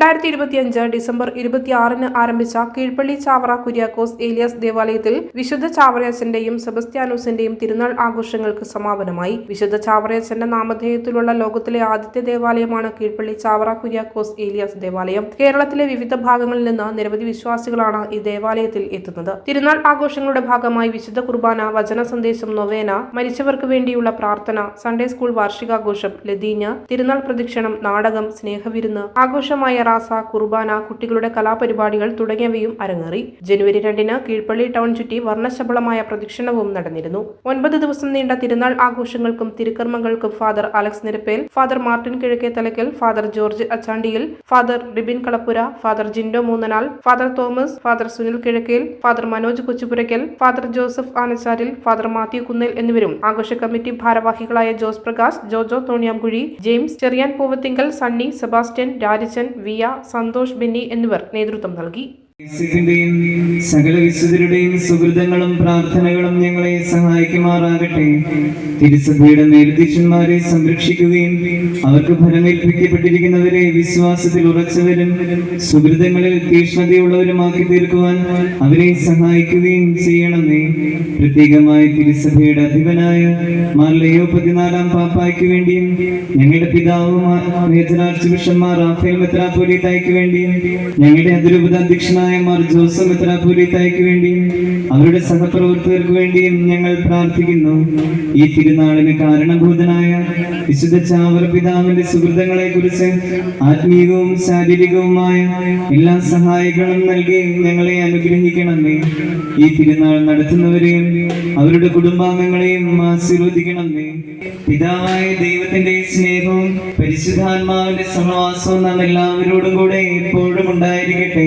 രണ്ടായിരത്തി ഇരുപത്തിയഞ്ച് ഡിസംബർ ഇരുപത്തിയാറിന് ആരംഭിച്ച കീഴ്പള്ളി ചാവറ കുര്യാക്കോസ് ഏലിയാസ് ദേവാലയത്തിൽ വിശുദ്ധ ചാവറയച്ചന്റെയും സെബസ്ത്യാനോസിന്റെയും തിരുനാൾ ആഘോഷങ്ങൾക്ക് സമാപനമായി. വിശുദ്ധ ചാവറയച്ചന്റെ നാമധേയത്തിലുള്ള ലോകത്തിലെ ആദ്യത്തെ ദേവാലയമാണ് കീഴ്പള്ളി ചാവറ കുര്യാക്കോസ് ഏലിയാസ് ദേവാലയം. കേരളത്തിലെ വിവിധ ഭാഗങ്ങളിൽ നിന്ന് നിരവധി വിശ്വാസികളാണ് ഈ ദേവാലയത്തിൽ എത്തുന്നത്. തിരുനാൾ ആഘോഷങ്ങളുടെ ഭാഗമായി വിശുദ്ധ കുർബാന വചന സന്ദേശം നൊവേന മരിച്ചവർക്ക് വേണ്ടിയുള്ള പ്രാർത്ഥന സൺഡേ സ്കൂൾ വാർഷികാഘോഷം ലതീഞ്ഞ് തിരുനാൾ പ്രദക്ഷിണം നാടകം സ്നേഹവിരുന്ന് ആഘോഷമായ റാസ കുർബാന കുട്ടികളുടെ കലാപരിപാടികൾ തുടങ്ങിയവയും അരങ്ങേറി. ജനുവരി രണ്ടിന് കീഴ്പള്ളി ടൗൺ ചുറ്റി വർണശബളമായ പ്രദക്ഷിണവും നടന്നിരുന്നു. ഒൻപത് ദിവസം നീണ്ട തിരുനാൾ ആഘോഷങ്ങൾക്കും തിരുക്കർമ്മങ്ങൾക്കും father Alex Nirappel father Martin Kizhakke Thalakkal father George Achandiyil father Ribin Kalappura father Jindo Moonnanal father Thomas father Sunil Kizhakkel father Manoj Kochupurackal father Joseph Anacharil father Mathew Kunnel എന്നിവരും ആഘോഷ committee ഭാരവാഹികളായ Jose Prakash Jojo Thoniyamkuzhy James Cherian Poovathinkal Sunny Sebastian Rajachan via Santhosh Benny എന്നിവർ നേതൃത്വം നൽകി. യേശുവിന്റെയും സകല വിശുദ്ധരുടെയും സുഹൃതങ്ങളും പ്രാർത്ഥനകളും ഞങ്ങളെ സഹായിക്കുമാറാകട്ടെ. തിരുസഭയുടെ മേൽദീക്ഷന്മാരെ സംരക്ഷിക്കുകയും അവർക്ക് ഫലമേൽപ്പിക്കപ്പെട്ടിരിക്കുന്നവരെ വിശ്വാസത്തിൽ ഉറച്ചവരും സുഹൃതങ്ങളിൽ തീക്ഷ്ണതയുള്ളവരുമാക്കി തീർക്കുവാൻ അവരെ സഹായിക്കുകയും ചെയ്യണമേ. പ്രത്യേകമായി തിരുസഭയുടെ അധിപനായ മാർലയോ പതിനാലാം പാപ്പായ്ക്ക് വേണ്ടിയും ഞങ്ങളുടെ പിതാവും മേജരാർച്ച് ബിഷന്മാർ റാഫേൽ മെത്രാപ്പോലീത്തായ്ക്ക് വേണ്ടിയും ഞങ്ങളുടെ അതിരൂപത അധ്യക്ഷനായ മാർ ജോസഫ് മെത്രാപ്പോലീത്തായ്ക്ക് വേണ്ടിയും അവരുടെ സഹപ്രവർത്തകർക്ക് വേണ്ടിയും ഞങ്ങൾ പ്രാർത്ഥിക്കുന്നു. ഈ തിരുനാളിന് കാരണഭൂതനായ വിശുദ്ധ ചാവറ പിതാവിന്റെ സുഹൃതങ്ങളെ കുറിച്ച് ആത്മീയവും ശാരീരികവുമായ എല്ലാ സഹായങ്ങളും നൽകി ഞങ്ങളെ അനുഗ്രഹിക്കണമേ. ഈ തിരുനാൾ നടത്തുന്നവരെയും അവരുടെ കുടുംബാംഗങ്ങളെയും ആശീർവദിക്കണമേ. പിതാവായ ദൈവത്തിന്റെ സ്നേഹവും പരിശുദ്ധാത്മാവിന്റെ സഹവാസവും നാം എല്ലാവരോടും കൂടെ എപ്പോഴും ഉണ്ടായിരിക്കട്ടെ.